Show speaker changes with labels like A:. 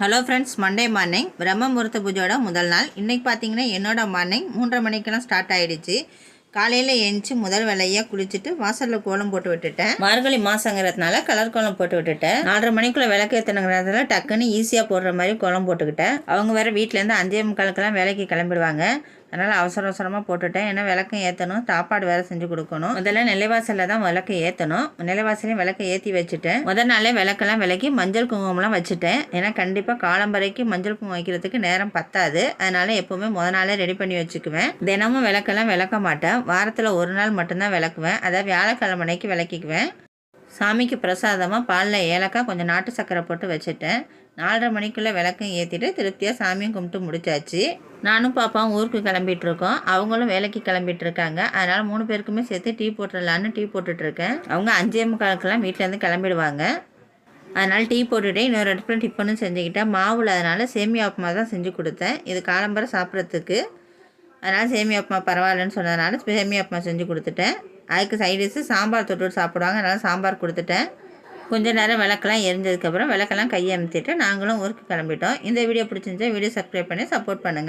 A: Hello friends Monday morning பிரம்ம முகூர்த்த பூஜையோட முதல் நாள். இன்றைக்கி பார்த்தீங்கன்னா என்னோட மார்னிங் மூன்றரை மணிக்கெல்லாம் ஸ்டார்ட் ஆகிடுச்சு காலையில் எழுந்துச்சி முதல் வேலையாக குளிச்சுட்டு வாசலில் கோலம் போட்டு விட்டுட்டேன். மார்கழி மாதங்கிறதுனால கலர் கோலம் போட்டு விட்டுட்டேன். நாலரை மணிக்குள்ளே விளக்கு ஏற்றணுங்கிறதுனால டக்குன்னு ஈஸியாக போடுற மாதிரி கோலம் போட்டுக்கிட்டேன். அவங்க வேறு வீட்டிலேருந்து அஞ்சே முக்காலுக்கெல்லாம் வேலைக்கு கிளம்பிடுவாங்க. அதனால் அவசர அவசரமாக போட்டுட்டேன். ஏன்னா விளக்கம் ஏற்றணும் சாப்பாடு வேறு செஞ்சு கொடுக்கணும். முதல்ல நிலைவாசலில் தான் விளக்கு ஏற்றணும் நிலைவாசலையும் விளக்கு ஏற்றி வச்சுட்டேன். முதல் நாளே விளக்கெல்லாம் விளக்கி மஞ்சள் குங்குமம்லாம் வச்சுட்டேன். ஏன்னா கண்டிப்பாக காலம்பரைக்கு மஞ்சள் குங்குமம் வைக்கிறதுக்கு நேரம் பத்தாது. அதனால் எப்போவுமே முதல் நாளே ரெடி பண்ணி வச்சுக்குவேன். தினமும் விளக்கெல்லாம் விளக்க மாட்டேன். வாரத்தில் ஒரு நாள் மட்டும்தான் விளக்குவேன். அதாவது வியாழக்கிழமைக்கு விளக்கிக்குவேன். சாமிக்கு பிரசாதமாக பாலில் ஏலக்காய் கொஞ்சம் நாட்டு சக்கரை போட்டு வச்சுட்டேன். நாலரை மணிக்குள்ளே விளக்கம் ஏற்றிட்டு திருப்தியாக சாமியும் கும்பிட்டு முடிச்சாச்சு. நானும் பாப்பாவும் ஊருக்கு கிளம்பிட்டு இருக்கோம் அவங்களும் வேலைக்கு கிளம்பிட்டு இருக்காங்க அதனால் மூணு பேருக்குமே சேர்த்து டீ போட்டுடலான்னு டீ போட்டுட்ருக்கேன் அவங்க அஞ்சே முக்காலுக்கெல்லாம் வீட்டிலேருந்து கிளம்பிடுவாங்க. அதனால் டீ போட்டுகிட்டே இன்னொரு இடத்துல டிஃபனும் செஞ்சுக்கிட்டேன். மாவில் அதனால் சேமியா உப்புமா தான் செஞ்சு கொடுத்தேன். இது காலம்பரம் சாப்பிட்றதுக்கு. அதனால் சேமியா உப்புமா பரவாயில்லன்னு சொன்னதுனால சேமியா உப்புமா செஞ்சு கொடுத்துட்டேன். அதுக்கு சைடிஷு சாம்பார் தொட்டு சாப்பிடுவாங்க. அதனால் சாம்பார் கொடுத்துட்டேன். கொஞ்ச நேரம் விளக்கெல்லாம் எரிஞ்சதுக்கப்புறம் விளக்கெல்லாம் கையை அமுத்திட்டு நாங்களும் ஊருக்கு கிளம்பிட்டோம். இந்த வீடியோ பிடிச்சிருந்தா வீடியோ சப்ஸ்கிரைப் பண்ணி சப்போர்ட் பண்ணுங்கள்